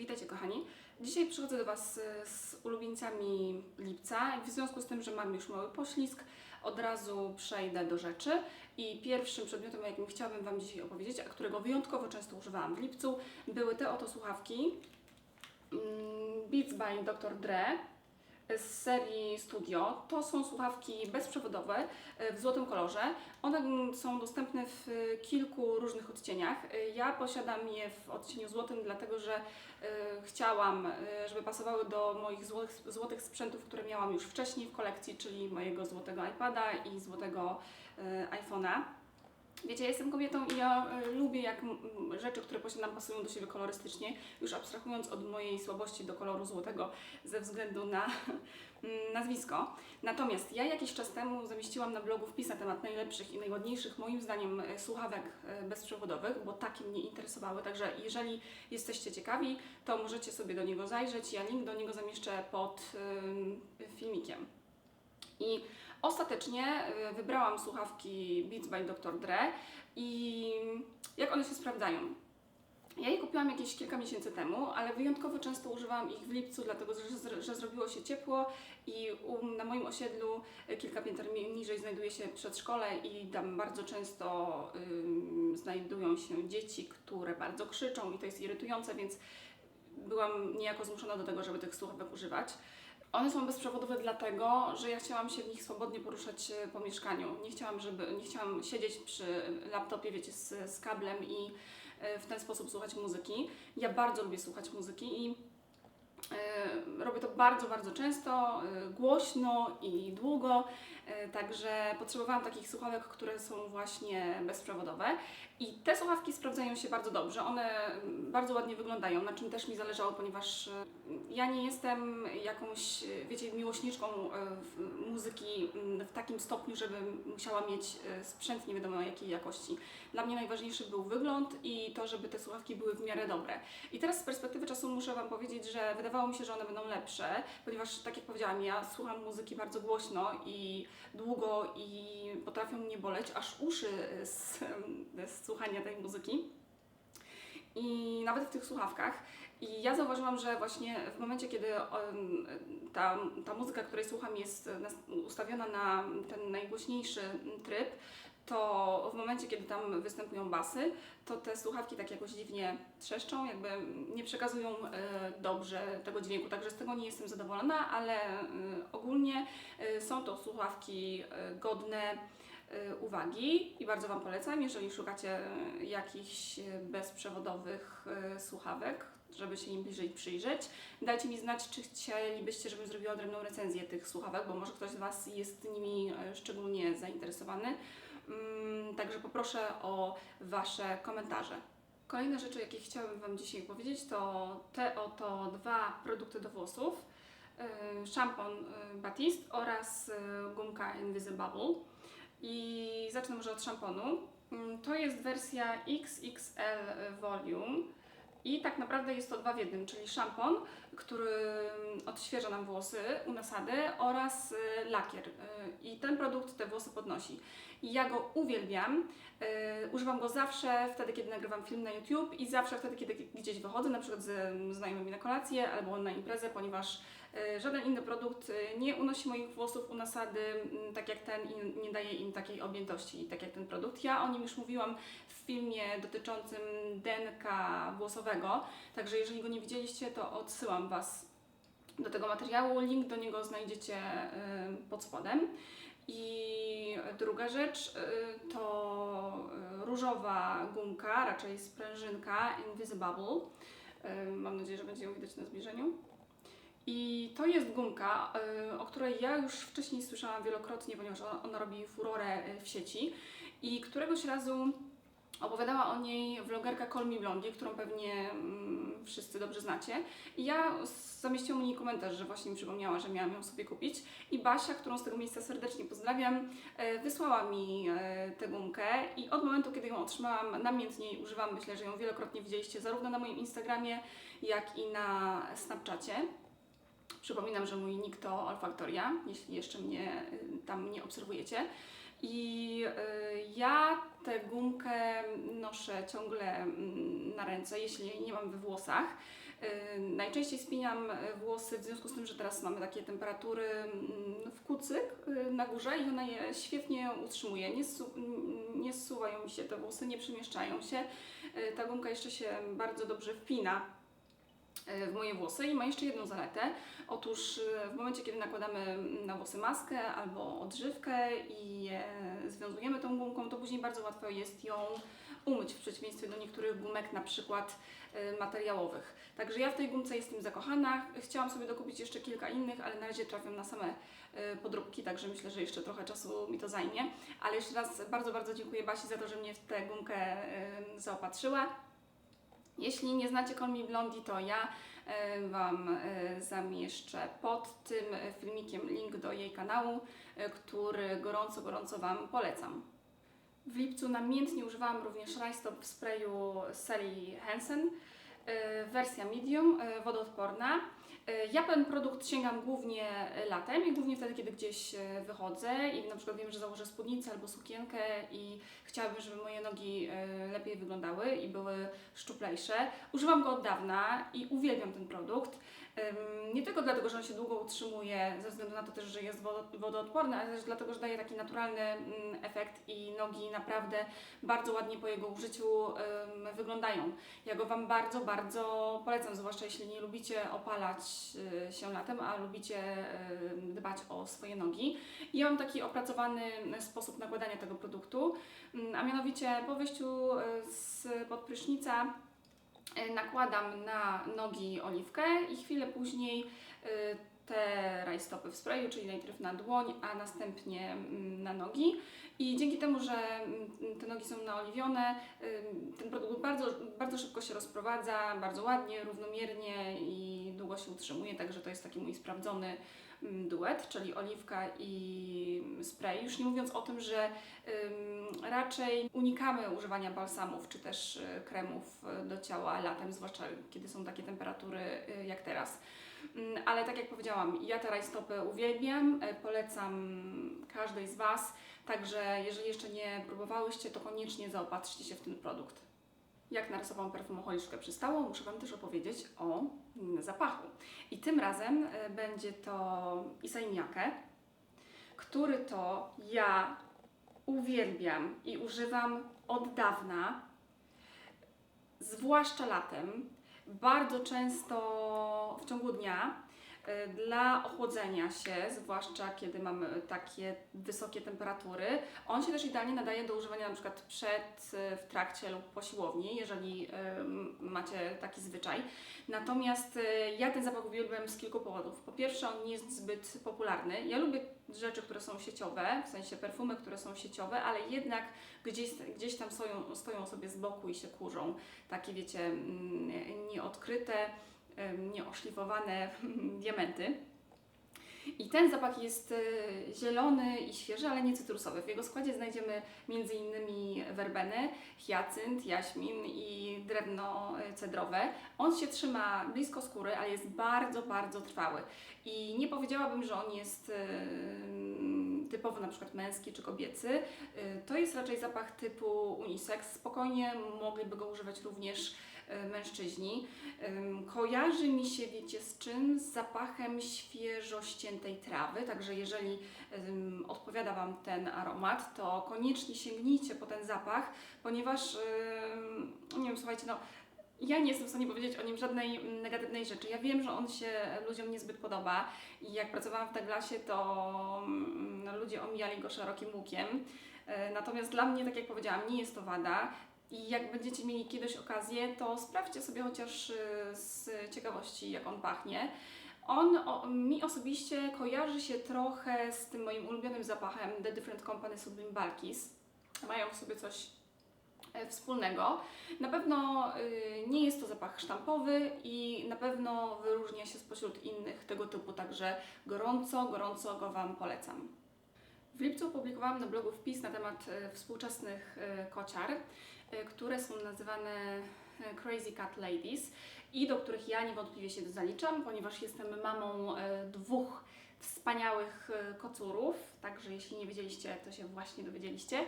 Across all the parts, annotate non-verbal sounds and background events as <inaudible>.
Witajcie kochani. Dzisiaj przychodzę do Was e, z ulubieńcami lipca w związku z tym, że mam już mały poślizg, od razu przejdę do rzeczy i pierwszym przedmiotem, o jakim chciałabym Wam dzisiaj opowiedzieć, a którego wyjątkowo często używałam w lipcu, były te oto słuchawki mm, Beats by Dr. Dre z serii Studio. To są słuchawki bezprzewodowe e, w złotym kolorze. One są dostępne w kilku różnych odcieniach. E, Ja posiadam je w odcieniu złotym, dlatego że e, chciałam, żeby pasowały do moich złotych, złotych sprzętów, które miałam już wcześniej w kolekcji, czyli mojego złotego iPada i złotego iPhone'a. Wiecie, ja jestem kobietą i ja e, lubię, jak m, rzeczy, które posiadam, pasują do siebie kolorystycznie, już abstrahując od mojej słabości do koloru złotego ze względu na <laughs> mm, nazwisko. Natomiast ja jakiś czas temu zamieściłam na blogu wpis na temat najlepszych i najładniejszych, moim zdaniem, e, słuchawek e, bezprzewodowych, bo takie mnie interesowały. Także jeżeli jesteście ciekawi, to możecie sobie do niego zajrzeć. Ja link do niego zamieszczę pod ym, filmikiem. I ostatecznie y, wybrałam słuchawki Beats by Dr. Dre i jak one się sprawdzają? Ja je kupiłam jakieś kilka miesięcy temu, ale wyjątkowo często używałam ich w lipcu, dlatego że, że, zrobiło się ciepło i na moim osiedlu y, kilka pięter niżej znajduje się przedszkole i tam bardzo często znajdują się dzieci, które bardzo krzyczą i to jest irytujące, więc byłam niejako zmuszona do tego, żeby tych słuchawek używać. One są bezprzewodowe dlatego, że ja chciałam się w nich swobodnie poruszać e, po mieszkaniu. Nie chciałam, żeby, nie chciałam siedzieć przy laptopie, wiecie, z, z kablem i e, w ten sposób słuchać muzyki. Ja bardzo lubię słuchać muzyki i e, robię to bardzo, bardzo często, głośno i długo, także potrzebowałam takich słuchawek, które są właśnie bezprzewodowe i te słuchawki sprawdzają się bardzo dobrze. One mm, bardzo ładnie wyglądają, na czym też mi zależało, ponieważ e, ja nie jestem jakąś, e, wiecie, miłośniczką e, muzyki mm, w takim stopniu, żebym musiała mieć e, sprzęt nie wiadomo jakiej jakości. Dla mnie najważniejszy był wygląd i to, żeby te słuchawki były w miarę dobre. I teraz z perspektywy czasu muszę Wam powiedzieć, że wydawało mi się, że one będą lepsze, ponieważ tak jak powiedziałam, ja słucham muzyki bardzo głośno i długo i potrafią mnie boleć aż uszy z, z słuchania tej muzyki. I nawet w tych słuchawkach. I ja zauważyłam, że właśnie w momencie, kiedy ta, ta muzyka, której słucham, jest ustawiona na ten najgłośniejszy tryb, to w momencie, kiedy tam występują basy, to te słuchawki tak jakoś dziwnie trzeszczą, jakby nie przekazują e, dobrze tego dźwięku, także z tego nie jestem zadowolona, ale e, ogólnie e, są to słuchawki godne uwagi i bardzo Wam polecam, jeżeli szukacie jakichś bezprzewodowych słuchawek, żeby się im bliżej przyjrzeć. Dajcie mi znać, czy chcielibyście, żebym zrobiła odrębną recenzję tych słuchawek, bo może ktoś z Was jest nimi szczególnie zainteresowany. Mm, Także poproszę o Wasze komentarze. Kolejne rzeczy, jakie chciałabym Wam dzisiaj powiedzieć, to te oto dwa produkty do włosów. Yy, Szampon yy, Batiste oraz yy, gumka Invisible. I zacznę może od szamponu. Mm, To jest wersja XXL Volume. I tak naprawdę jest to dwa w jednym, czyli szampon, który odświeża nam włosy u nasady oraz y, lakier. Y, I ten produkt te włosy podnosi. Ja go uwielbiam. Y, używam go zawsze wtedy, kiedy nagrywam film na YouTube i zawsze wtedy, kiedy gdzieś wychodzę, na przykład ze znajomymi na kolację albo na imprezę, ponieważ y, żaden inny produkt y, nie unosi moich włosów u nasady mm, tak jak ten i nie daje im takiej objętości, tak jak ten produkt. Ja o nim już mówiłam w filmie dotyczącym denka włosowego, także jeżeli go nie widzieliście, to odsyłam Was do tego materiału. Link do niego znajdziecie pod spodem. I druga rzecz y, to y, różowa gumka, raczej sprężynka Invisible. Y, Mam nadzieję, że będzie ją widać na zbliżeniu. I to jest gumka, o której ja już wcześniej słyszałam wielokrotnie, ponieważ ona, robi furorę w sieci. I któregoś razu opowiadała o niej vlogerka Call Me Blondie, którą pewnie mm, wszyscy dobrze znacie. I ja zamieściłam u niej komentarz, że właśnie mi przypomniała, że miałam ją sobie kupić. I Basia, którą z tego miejsca serdecznie pozdrawiam, e, wysłała mi e, tę gumkę i od momentu, kiedy ją otrzymałam, namiętnie jej używam. Myślę, że ją wielokrotnie widzieliście zarówno na moim Instagramie, jak i na Snapchacie. Przypominam, że mój nick to Olfaktoria, jeśli jeszcze mnie y, tam nie obserwujecie. I y, ja tę gumkę noszę ciągle mm, na ręce, jeśli nie mam we włosach. Y, Najczęściej spinam włosy w związku z tym, że teraz mamy takie temperatury mm, w kucyk y, na górze i ona je świetnie utrzymuje. Nie, su- nie mi się te włosy, nie przemieszczają się. Ta gumka jeszcze się bardzo dobrze wpina w moje włosy i ma jeszcze jedną zaletę. Otóż y, w momencie, kiedy nakładamy na włosy maskę albo odżywkę i je związujemy tą gumką, to później bardzo łatwo jest ją umyć w przeciwieństwie do niektórych gumek, na przykład y, materiałowych. Także ja w tej gumce jestem zakochana. Chciałam sobie dokupić jeszcze kilka innych, ale na razie trafiam na same podróbki, także myślę, że jeszcze trochę czasu mi to zajmie. Ale jeszcze raz bardzo, bardzo dziękuję Basi za to, że mnie w tę gumkę zaopatrzyła. Jeśli nie znacie Call Me Blondie, to ja y, Wam y, zamieszczę pod tym filmikiem link do jej kanału, y, który gorąco, gorąco Wam polecam. W lipcu namiętnie używałam również rajstop w sprayu serii Hansen, wersja medium, wodoodporna. Ja ten produkt sięgam głównie latem i głównie wtedy, kiedy gdzieś wychodzę i na przykład wiem, że założę spódnicę albo sukienkę i chciałabym, żeby moje nogi lepiej wyglądały i były szczuplejsze. Używam go od dawna i uwielbiam ten produkt. Nie tylko dlatego, że on się długo utrzymuje, ze względu na to też, że jest wodo- wodoodporny, ale też dlatego, że daje taki naturalny mm, efekt i nogi naprawdę bardzo ładnie po jego użyciu wyglądają. Ja go Wam bardzo, bardzo polecam, zwłaszcza jeśli nie lubicie opalać y, się latem, a lubicie dbać o swoje nogi. Ja mam taki opracowany sposób nakładania tego produktu, ym, a mianowicie po wyjściu z pod prysznica y, nakładam na nogi oliwkę i chwilę później y, te rajstopy w sprayu, czyli najpierw na dłoń, a następnie mm, na nogi. I dzięki temu, że mm, te nogi są naoliwione, ten produkt bardzo, bardzo szybko się rozprowadza, bardzo ładnie, równomiernie i długo się utrzymuje, także to jest taki mój sprawdzony duet, czyli oliwka i spray. Już nie mówiąc o tym, że raczej unikamy używania balsamów czy też y, kremów y, do ciała latem, zwłaszcza kiedy są takie temperatury y, jak teraz. Mm, Ale tak jak powiedziałam, ja te rajstopy uwielbiam, e, polecam każdej z Was, także jeżeli jeszcze nie próbowałyście, to koniecznie zaopatrzcie się w ten produkt. Jak na rysową perfumocholiczkę przystało, muszę Wam też opowiedzieć o zapachu. I tym razem e, będzie to Isai Miyake, który to ja uwielbiam i używam od dawna, zwłaszcza latem, bardzo często w ciągu dnia dla ochłodzenia się, zwłaszcza kiedy mamy takie wysokie temperatury. On się też idealnie nadaje do używania na przykład przed, y, w trakcie lub po siłowni, jeżeli ym, macie taki zwyczaj. Natomiast ja ten zapach uwielbiam z kilku powodów. Po pierwsze, on nie jest zbyt popularny. Ja lubię rzeczy, które są sieciowe, w sensie perfumy, które są sieciowe, ale jednak gdzieś, gdzieś tam stoją, stoją sobie z boku i się kurzą. Takie, wiecie, mm, nieodkryte, nieoszlifowane <laughs> diamenty. I ten zapach jest e, zielony i świeży, ale nie cytrusowy. W jego składzie znajdziemy m.in. werbenę, hiacynt, jaśmin i drewno e, cedrowe. On się trzyma blisko skóry, ale jest bardzo, bardzo trwały. I nie powiedziałabym, że on jest e, typowo na przykład męski czy kobiecy. To jest raczej zapach typu unisex. Spokojnie mogliby go używać również mężczyźni. Ym, Kojarzy mi się, wiecie, z czym? Z zapachem świeżo ściętej trawy, także jeżeli odpowiada Wam ten aromat, to koniecznie sięgnijcie po ten zapach, ponieważ, nie wiem, słuchajcie, no, ja nie jestem w stanie powiedzieć o nim żadnej negatywnej rzeczy. Ja wiem, że on się ludziom niezbyt podoba i jak pracowałam w Douglasie, to mm, ludzie omijali go szerokim łukiem. E, Natomiast dla mnie, tak jak powiedziałam, nie jest to wada. I jak będziecie mieli kiedyś okazję, to sprawdźcie sobie chociaż y, z ciekawości, jak on pachnie. On o, mi osobiście kojarzy się trochę z tym moim ulubionym zapachem The Different Company Sublime Balkis. Mają w sobie coś e, wspólnego. Na pewno y, nie jest to zapach sztampowy i na pewno wyróżnia się spośród innych tego typu, także gorąco, gorąco go Wam polecam. W lipcu opublikowałam na blogu wpis na temat e, współczesnych e, kociar, e, które są nazywane Crazy Cat Ladies i do których ja niewątpliwie się zaliczam, ponieważ jestem mamą dwóch wspaniałych kocurów, także jeśli nie wiedzieliście, to się właśnie dowiedzieliście.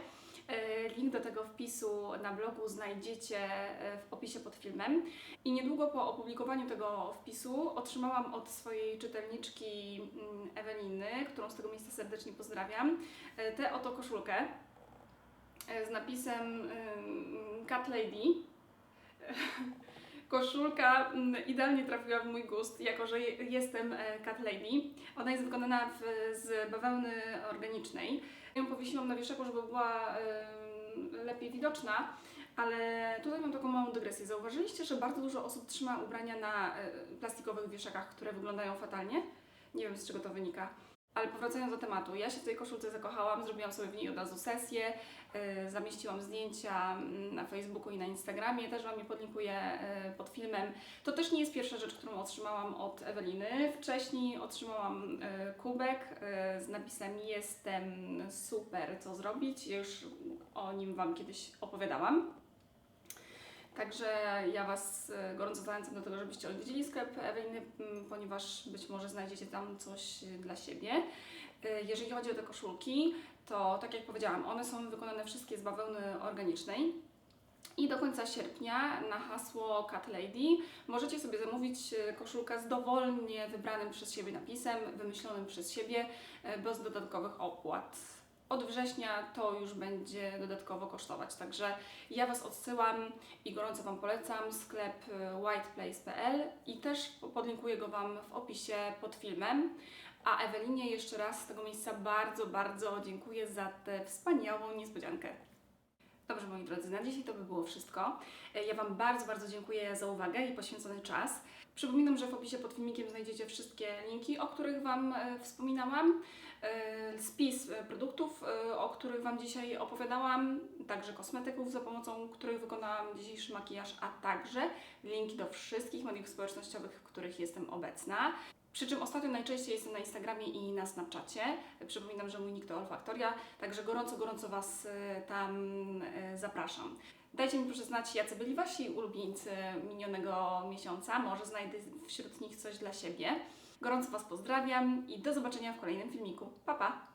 E, Link do tego wpisu na blogu znajdziecie e, w opisie pod filmem. I niedługo po opublikowaniu tego wpisu otrzymałam od swojej czytelniczki mm, Eweliny, którą z tego miejsca serdecznie pozdrawiam, e, tę oto koszulkę z napisem ym, Cat Lady. <laughs> Koszulka mm, idealnie trafiła w mój gust, jako że je- jestem Cat Lady. Ona jest wykonana w, z bawełny organicznej. Ją powiesiłam na wieszaku, żeby była lepiej widoczna, ale tutaj mam taką małą dygresję. Zauważyliście, że bardzo dużo osób trzyma ubrania na e, plastikowych wieszakach, które wyglądają fatalnie? Nie wiem z czego to wynika. Ale powracając do tematu, ja się w tej koszulce zakochałam, zrobiłam sobie w niej od razu sesję, y, zamieściłam zdjęcia mm, na Facebooku i na Instagramie, też Wam je podlinkuję y, pod filmem. To też nie jest pierwsza rzecz, którą otrzymałam od Eweliny. Wcześniej otrzymałam y, kubek y, z napisem Jestem super, co zrobić. Już o nim Wam kiedyś opowiadałam. Także ja Was y, gorąco zachęcam do tego, żebyście odwiedzili sklep Eweliny, ponieważ być może znajdziecie tam coś y, dla siebie. Y, Jeżeli chodzi o te koszulki, to tak jak powiedziałam, one są wykonane wszystkie z bawełny organicznej. I do końca sierpnia na hasło Cat Lady możecie sobie zamówić koszulkę z dowolnie wybranym przez siebie napisem, wymyślonym przez siebie, bez dodatkowych opłat. Od września to już będzie dodatkowo kosztować, także ja Was odsyłam i gorąco Wam polecam sklep y, whiteplace.pl i też podlinkuję go Wam w opisie pod filmem. A Ewelinie jeszcze raz z tego miejsca bardzo, bardzo dziękuję za tę wspaniałą niespodziankę. Dobrze, moi drodzy, na dzisiaj to by było wszystko. E, Ja Wam bardzo, bardzo dziękuję za uwagę i poświęcony czas. Przypominam, że w opisie pod filmikiem znajdziecie wszystkie linki, o których Wam e, wspominałam, e, spis e, produktów, o których Wam dzisiaj opowiadałam, także kosmetyków, za pomocą których wykonałam dzisiejszy makijaż, a także linki do wszystkich mediów społecznościowych, w których jestem obecna. Przy czym ostatnio najczęściej jestem na Instagramie i na Snapchacie. Przypominam, że mój nick to Olfaktoria, także gorąco, gorąco Was tam zapraszam. Dajcie mi proszę znać, jacy byli Wasi ulubieńcy minionego miesiąca. Może znajdę wśród nich coś dla siebie. Gorąco Was pozdrawiam i do zobaczenia w kolejnym filmiku. Pa, pa!